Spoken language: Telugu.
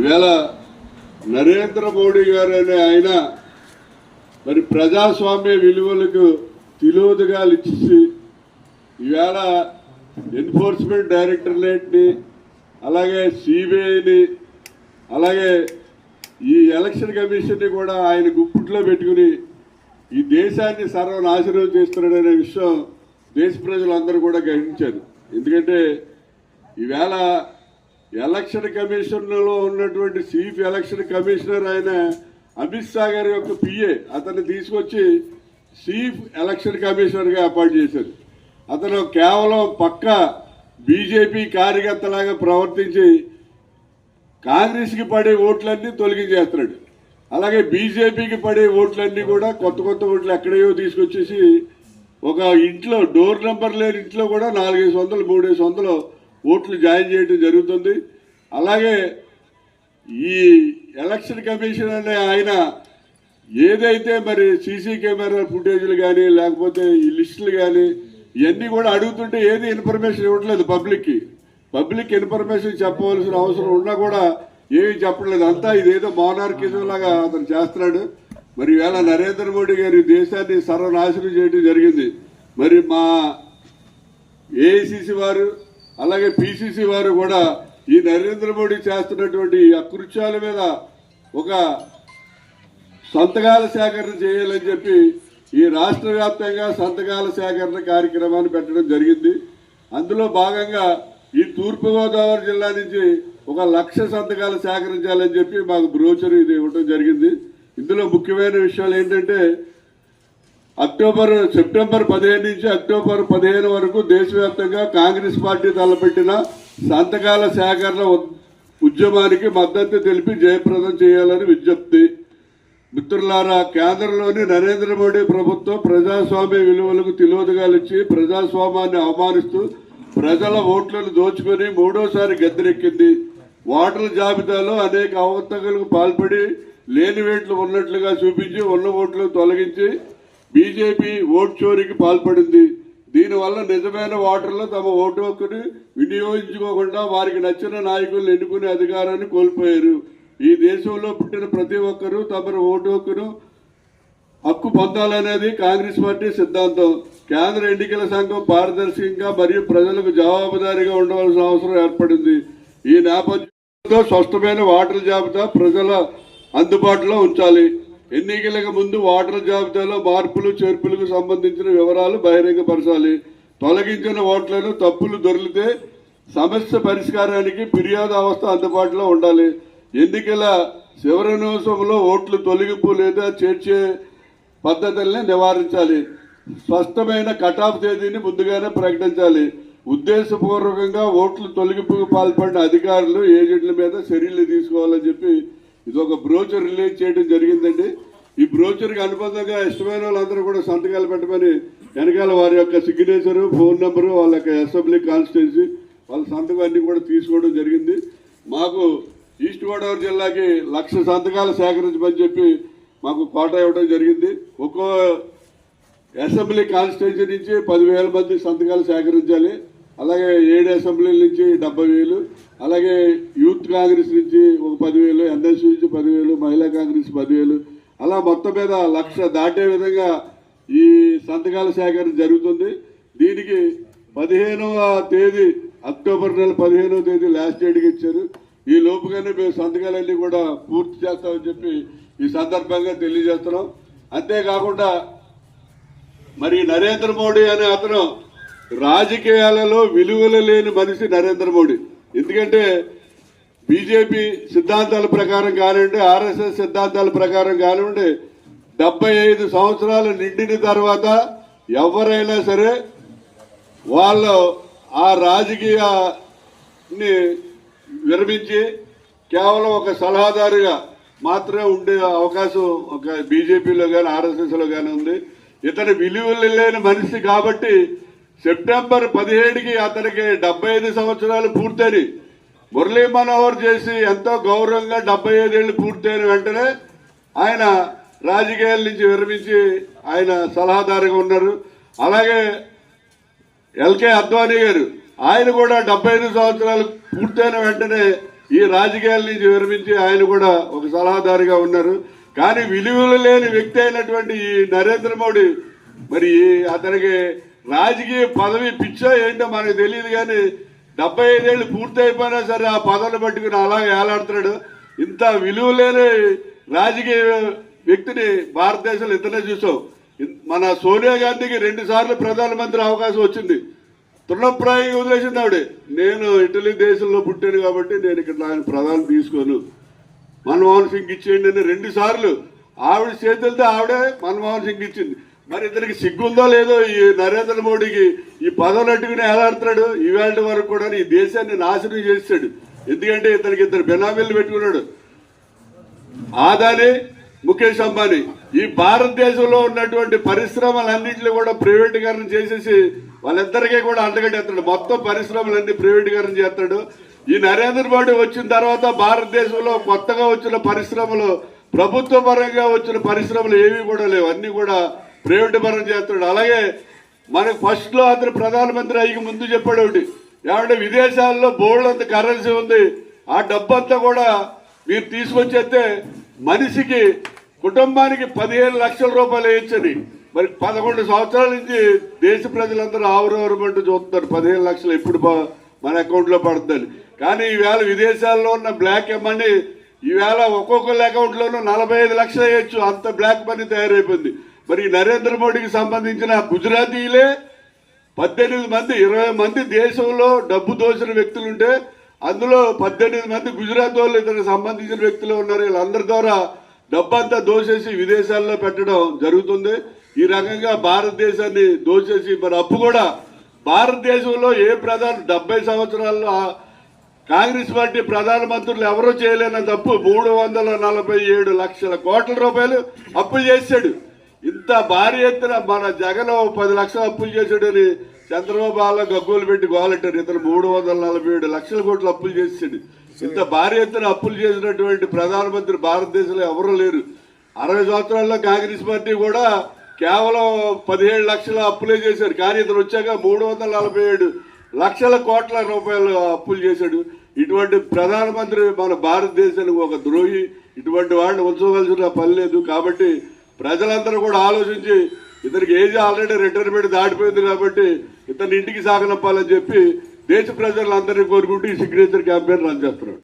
ఈవేళ నరేంద్ర మోడీ గారు అనే ఆయన మరి ప్రజాస్వామ్య విలువలకు తిలోదగాలు లిచ్చి ఈవేళ ఎన్ఫోర్స్మెంట్ డైరెక్టరేట్ని అలాగే సిబిఐని అలాగే ఈ ఎలక్షన్ కమిషన్ని కూడా ఆయన గుప్పిట్లో పెట్టుకుని ఈ దేశాన్ని సర్వనాశనం చేస్తున్నాడనే విషయం దేశ ప్రజలందరూ కూడా గ్రహించారు. ఎందుకంటే ఈవేళ ఎలక్షన్ కమిషన్లో ఉన్నటువంటి చీఫ్ ఎలక్షన్ కమిషనర్ ఆయన అమిత్ షా గారి యొక్క పిఏ అతన్ని తీసుకొచ్చి చీఫ్ ఎలక్షన్ కమిషనర్గా అపాయింట్ చేశారు. అతను కేవలం పక్క బీజేపీ కార్యకర్తలాగా ప్రవర్తించి కాంగ్రెస్కి పడే ఓట్లన్నీ తొలగించేస్తున్నాడు. అలాగే బీజేపీకి పడే ఓట్లన్నీ కూడా కొత్త కొత్త ఓట్లు ఎక్కడయో తీసుకొచ్చేసి ఒక ఇంట్లో డోర్ నెంబర్ లేని ఇంట్లో కూడా నాలుగైదు వందలు మూడేసి వందలు ఓట్లు జాయిన్ చేయడం జరుగుతుంది. అలాగే ఈ ఎలక్షన్ కమిషన్ అనే ఆయన ఏదైతే మరి సీసీ కెమెరా ఫుటేజ్లు కానీ లేకపోతే ఈ లిస్టులు కానీ ఇవన్నీ కూడా అడుగుతుంటే ఏది ఇన్ఫర్మేషన్ ఇవ్వట్లేదు పబ్లిక్కి. పబ్లిక్ ఇన్ఫర్మేషన్ చెప్పవలసిన అవసరం ఉన్నా కూడా ఏమీ చెప్పట్లేదు. అంతా ఇదేదో మోనార్కిజం లాగా అతను చేస్తున్నాడు. మరి ఈవేళ నరేంద్ర మోడీ గారు ఈ దేశాన్ని సర్వనాశనం చేయడం జరిగింది. మరి మా ఏఐసిసి వారు అలాగే పిసిసి వారు కూడా ఈ నరేంద్ర మోడీ చేస్తున్నటువంటి ఈ అకృత్యాల మీద ఒక సంతకాల సేకరణ చేయాలని చెప్పి ఈ రాష్ట్ర వ్యాప్తంగా సంతకాల సేకరణ కార్యక్రమాన్ని పెట్టడం జరిగింది. అందులో భాగంగా ఈ తూర్పుగోదావరి జిల్లా నుంచి ఒక లక్ష సంతకాలు సేకరించాలని చెప్పి మాకు బ్రోచర్ ఇది ఇవ్వడం జరిగింది. ఇందులో ముఖ్యమైన విషయాలు ఏంటంటే అక్టోబర్ సెప్టెంబర్ పదిహేను నుంచి అక్టోబర్ పదిహేను వరకు దేశవ్యాప్తంగా కాంగ్రెస్ పార్టీ తలపెట్టిన సంతకాల సేకరణ ఉద్యమానికి మద్దతు తెలిపి జయప్రదం చేయాలని విజ్ఞప్తి. మిత్రులారా కేంద్రంలోని నరేంద్ర మోడీ ప్రభుత్వం ప్రజాస్వామ్య విలువలకు తిలోదగాలిచ్చి ప్రజాస్వామ్యాన్ని అవమానిస్తూ ప్రజల ఓట్లను దోచుకొని మూడోసారి గద్దెనెక్కింది. ఓటర్ల జాబితాలో అనేక అవతకులకు పాల్పడి లేని వేట్లు ఉన్నట్లుగా చూపించి ఉన్న ఓట్లు తొలగించి బీజేపీ ఓట్ చోరీకి పాల్పడింది. దీనివల్ల నిజమైన ఓటర్లు తమ ఓటు హక్కుని వినియోగించుకోకుండా వారికి నచ్చిన నాయకులను ఎన్నుకునే అధికారాన్ని కోల్పోయారు. ఈ దేశంలో పుట్టిన ప్రతి ఒక్కరూ తమ ఓటు హక్కును హక్కు పొందాలనేది కాంగ్రెస్ పార్టీ సిద్ధాంతం. కేంద్ర ఎన్నికల సంఘం పారదర్శకంగా మరియు ప్రజలకు జవాబుదారీగా ఉండవలసిన అవసరం ఏర్పడింది. ఈ నేపథ్యంలో స్పష్టమైన ఓటర్ల జాబితా ప్రజల అందుబాటులో ఉంచాలి. ఎన్నికలకు ముందు ఓటర్ల జాబితాలో మార్పులు చేర్పులకు సంబంధించిన వివరాలు బహిరంగపరచాలి. తొలగించిన ఓట్లను తప్పులు దొరికితే సమస్య పరిష్కారానికి ఫిర్యాదు అవస్థ అందుబాటులో ఉండాలి. ఎన్నికల చివరి నిమిషంలో ఓట్లు తొలగింపు లేదా చేర్చే పద్ధతుల్ని నివారించాలి. స్పష్టమైన కటాఫ్ తేదీని ముందుగానే ప్రకటించాలి. ఉద్దేశపూర్వకంగా ఓట్లు తొలగింపుకు పాల్పడిన అధికారులు ఏజెంట్ల మీద చర్యలు తీసుకోవాలని చెప్పి ఇది ఒక బ్రోచర్ రిలీజ్ చేయడం జరిగిందండి. ఈ బ్రోచర్కి అనుబంధంగా ఇష్టమైన వాళ్ళందరూ కూడా సంతకాలు పెట్టమని వెనకాల వారి యొక్క సిగ్నేచరు ఫోన్ నెంబరు వాళ్ళ యొక్క అసెంబ్లీ కాన్స్టిట్యున్సీ వాళ్ళ సంతకం అన్ని కూడా తీసుకోవడం జరిగింది. మాకు ఈస్ట్ గోదావరి జిల్లాకి లక్ష సంతకాలు సేకరించమని చెప్పి మాకు కోట ఇవ్వడం జరిగింది. ఒక్కో అసెంబ్లీ కాన్స్టిట్యున్సీ నుంచి పదివేల మంది సంతకాలు సేకరించాలి. అలాగే ఏడు అసెంబ్లీల నుంచి డెబ్బై వేలు అలాగే యూత్ కాంగ్రెస్ నుంచి ఒక పదివేలు ఎన్ఎస్సీ నుంచి పదివేలు మహిళా కాంగ్రెస్ పదివేలు. అలా మొత్తం మీద లక్ష దాటే విధంగా ఈ సంతకాల సేకరణ జరుగుతుంది. దీనికి పదిహేనవ తేదీ అక్టోబర్ నెల పదిహేనవ తేదీ లాస్ట్ డేట్కి ఇచ్చారు. ఈ లోపుగానే మేము సంతకాలన్నీ కూడా పూర్తి చేస్తామని చెప్పి ఈ సందర్భంగా తెలియజేస్తున్నాం. అంతేకాకుండా మరి నరేంద్ర మోడీ అనే అతను రాజకీయాలలో విలువలు లేని మనిషి నరేంద్ర మోడీ. ఎందుకంటే బీజేపీ సిద్ధాంతాల ప్రకారం కానివ్వండి ఆర్ఎస్ఎస్ సిద్ధాంతాల ప్రకారం కానివ్వండి డెబ్బై ఐదు సంవత్సరాలు నిండిన తర్వాత ఎవరైనా సరే వాళ్ళు ఆ రాజకీయాన్ని విరమించి కేవలం ఒక సలహాదారుగా మాత్రమే ఉండే అవకాశం ఒక బీజేపీలో కానీ ఆర్ఎస్ఎస్లో కానీ ఉంది. ఇతను విలువలు లేని మనిషి కాబట్టి సెప్టెంబర్ పదిహేడుకి అతనికి డెబ్బై ఐదు సంవత్సరాలు పూర్తయినాయి మురళీ మనోహర్ చేసి ఎంతో గౌరవంగా డెబ్బై ఐదేళ్ళు పూర్తయిన వెంటనే ఆయన రాజకీయాల నుంచి విరమించి ఆయన సలహాదారుగా ఉన్నారు. అలాగే ఎల్కే అద్వానీ గారు ఆయన కూడా డెబ్బై ఐదు సంవత్సరాలు పూర్తయిన వెంటనే ఈ రాజకీయాల నుంచి విరమించి ఆయన కూడా ఒక సలహాదారుగా ఉన్నారు. కానీ విలువలు లేని వ్యక్తి అయినటువంటి ఈ నరేంద్ర మోడీ మరి అతనికి రాజకీయ పదవి పిచ్చో ఏంటో మనకు తెలియదు కానీ డెబ్బై ఐదేళ్ళు పూర్తి అయిపోయినా సరే ఆ పదవులు పట్టుకుని అలాగే ఏలాడుతున్నాడు. ఇంత విలువ లేని రాజకీయ వ్యక్తిని భారతదేశంలో ఇతనే చూసాం. మన సోనియా గాంధీకి రెండు సార్లు ప్రధానమంత్రి అవకాశం వచ్చింది. తృణప్రాయంగా వదిలేసింది ఆవిడ. నేను ఇటలీ దేశంలో పుట్టాను కాబట్టి నేను ఇక్కడ ఆయన ప్రధాని తీసుకోను. మన్మోహన్ సింగ్ ఇచ్చేయండి అని రెండు సార్లు ఆవిడ చేతులతో ఆవిడే మన్మోహన్ సింగ్ ఇచ్చింది. మరి ఇతనికి సిగ్గుందో లేదో ఈ నరేంద్ర మోడీకి ఈ పదవులు అట్టుకుని ఏలాడుతున్నాడు ఈవేళ వరకు కూడా ఈ దేశాన్ని నాశనం చేస్తాడు ఎందుకంటే ఇతనికి ఇద్దరు బెనామీలు పెట్టుకున్నాడు. ఆదాని ముఖేష్ అంబానీ. ఈ భారతదేశంలో ఉన్నటువంటి పరిశ్రమలన్నింటినీ కూడా ప్రైవేటీకరణ చేసేసి వాళ్ళిద్దరికీ కూడా అంటగట్టేస్తాడు మొత్తం పరిశ్రమలన్నీ ప్రైవేటీకరణ చేస్తాడు ఈ నరేంద్ర మోడీ వచ్చిన తర్వాత భారతదేశంలో కొత్తగా వచ్చిన పరిశ్రమలు ప్రభుత్వ పరంగా వచ్చిన పరిశ్రమలు ఏవి కూడా లేవు. అన్ని కూడా ప్రైవేట్ పరం చేస్తాడు అలాగే మనకు ఫస్ట్లో అతను ప్రధానమంత్రి అయ్యి ముందు చెప్పాడు ఒకటి. ఏమంటే విదేశాల్లో బోర్డు అంత కరెన్సీ ఉంది. ఆ డబ్బంతా కూడా మీరు తీసుకొచ్చేస్తే మనిషికి కుటుంబానికి పదిహేను లక్షల రూపాయలు వేయచ్చని. మరి పదకొండు సంవత్సరాల నుంచి దేశ ప్రజలందరూ ఆవురవరమంటూ చూస్తున్నారు. పదిహేను లక్షలు ఎప్పుడు బా- మన అకౌంట్లో పడుతుందని. కానీ ఈవేళ విదేశాల్లో ఉన్న బ్లాక్ మనీ ఈవేళ ఒక్కొక్కరి అకౌంట్లోనూ నలభై ఐదు లక్షలు వేయచ్చు. అంత బ్లాక్ మనీ తయారైపోయింది. మరి నరేంద్ర మోడీకి సంబంధించిన గుజరాతీలే పద్దెనిమిది మంది ఇరవై మంది దేశంలో డబ్బు దోచిన వ్యక్తులుంటే అందులో పద్దెనిమిది మంది గుజరాత్ వాళ్ళు ఇతనికి సంబంధించిన వ్యక్తులు ఉన్నారు. వీళ్ళందరి ద్వారా డబ్బంతా దోచేసి విదేశాల్లో పెట్టడం జరుగుతుంది. ఈ రకంగా భారతదేశాన్ని దోచేసి మరి అప్పు కూడా భారతదేశంలో ఏ ప్రధాన డెబ్బై సంవత్సరాల్లో కాంగ్రెస్ పార్టీ ప్రధానమంత్రులు ఎవరూ చేయలేనంత తప్పు మూడు వందల నలభై ఏడు లక్షల కోట్ల రూపాయలు అప్పులు చేశాడు. ఇంత భారీ ఎత్తున మన జగన్ పది లక్షలు అప్పులు చేశాడని చంద్రబాబు అలా గగ్గోలు పెట్టి గోలంటారు. ఇతను మూడు వందల నలభై ఏడు లక్షల కోట్లు అప్పులు చేసాడు ఇంత భారీ ఎత్తున అప్పులు చేసినటువంటి ప్రధానమంత్రి భారతదేశంలో ఎవరూ లేరు. అరవై సంవత్సరాల్లో కాంగ్రెస్ పార్టీ కూడా కేవలం పదిహేడు లక్షల అప్పులే చేశారు కానీ ఇతను వచ్చాక మూడు వందల నలభై ఏడు లక్షల కోట్ల రూపాయలు అప్పులు చేశాడు. ఇటువంటి ప్రధానమంత్రి మన భారతదేశానికి ఒక ద్రోహి. ఇటువంటి వాడిని ఉంచవలసిన పని లేదు. కాబట్టి ప్రజలందరూ కూడా ఆలోచించి ఇతనికి ఏజ్ ఆల్రెడీ రిటైర్మెంట్ దాటిపోయింది కాబట్టి ఇతని ఇంటికి సాగనంపాలని చెప్పి దేశ ప్రజలందరినీ కోరుకుంటూ ఈ సిగ్నేచర్ క్యాంపెయిన్ రన్ చేస్తున్నాడు.